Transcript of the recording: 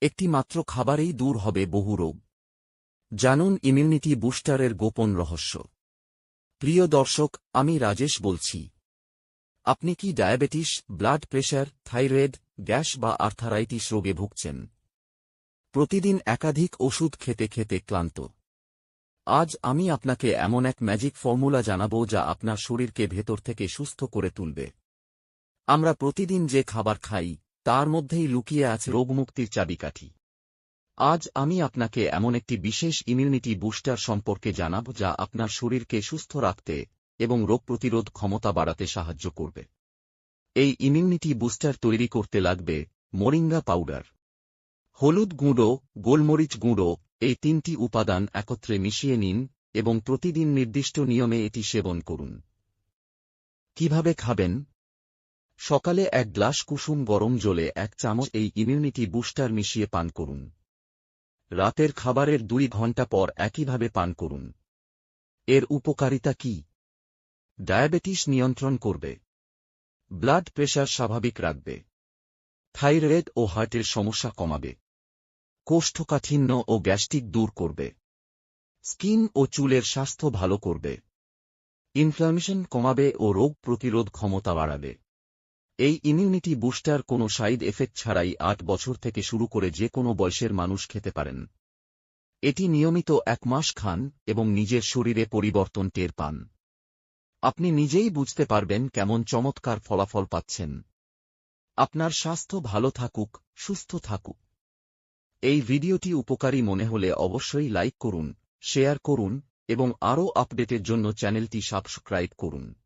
একটি মাত্র খাবারেই দূর হবে বহু রোগ। জানুন ইমিউনিটি বুস্টারের গোপন রহস্য। প্রিয় দর্শক, আমি রাজেশ বলছি। আপনি কি diabetes, blood pressure, thyroid, gas বা আর্থারাইটিস রোগে ভুগছেন? প্রতিদিন একাধিক ওষুধ খেতে খেতে ক্লান্ত। আজ আমি আপনাকে এমন এক ম্যাজিক ফর্মুলা জানাব যা আপনার শরীরকে ভেতর থেকে সুস্থ করে তুলবে। আমরা প্রতিদিন যে খাবার খাই তার মধ্যেই লুকিয়ে আছে রোগমুক্তির চাবিকাঠি। আজ আমি আপনাকে এমন একটি বিশেষ ইমিউনিটি বুস্টার সম্পর্কে জানাব যা আপনার শরীরকে সুস্থ রাখতে এবং রোগ প্রতিরোধ ক্ষমতা বাড়াতে সাহায্য করবে। এই ইমিউনিটি বুস্টার তৈরি করতে লাগবে মোরিঙ্গা পাউডার। হলুদ গুঁড়ো, গোলমরিচ গুঁড়ো, এই তিনটি উপাদান একত্রে মিশিয়ে নিন এবং প্রতিদিন নির্দিষ্ট নিয়মে এটি সেবন করুন। কীভাবে খাবেন? সকালে এক গ্লাস কুসুম গরম জলে এক চামচ এই ইমিউনিটি বুস্টার মিশিয়ে পান করুন। রাতের খাবারের দুই ঘণ্টা পর একইভাবে পান করুন। এর উপকারিতা কি? ডায়াবেটিস নিয়ন্ত্রণ করবে। ব্লাড প্রেশার স্বাভাবিক রাখবে। থাইরয়েড ও হার্টের সমস্যা কমাবে। কোষ্ঠকাঠিন্য ও গ্যাস্ট্রিক দূর করবে। স্কিন ও চুলের স্বাস্থ্য ভালো করবে। ইনফ্লামেশন কমাবে ও রোগ প্রতিরোধ ক্ষমতা বাড়াবে। এই ইমিউনিটি বুস্টার কোনো সাইড এফেক্ট ছাড়াই আট বছর থেকে শুরু করে যে কোনো বয়সের মানুষ খেতে পারেন। এটি নিয়মিত এক মাস খান এবং নিজের শরীরে পরিবর্তন টের পান। আপনি নিজেই বুঝতে পারবেন কেমন চমৎকার ফলাফল পাচ্ছেন। আপনার স্বাস্থ্য ভালো থাকুক, সুস্থ থাকুক। এই ভিডিওটি উপকারী মনে হলে অবশ্যই লাইক করুন, শেয়ার করুন এবং আরও আপডেটের জন্য চ্যানেলটি সাবস্ক্রাইব করুন।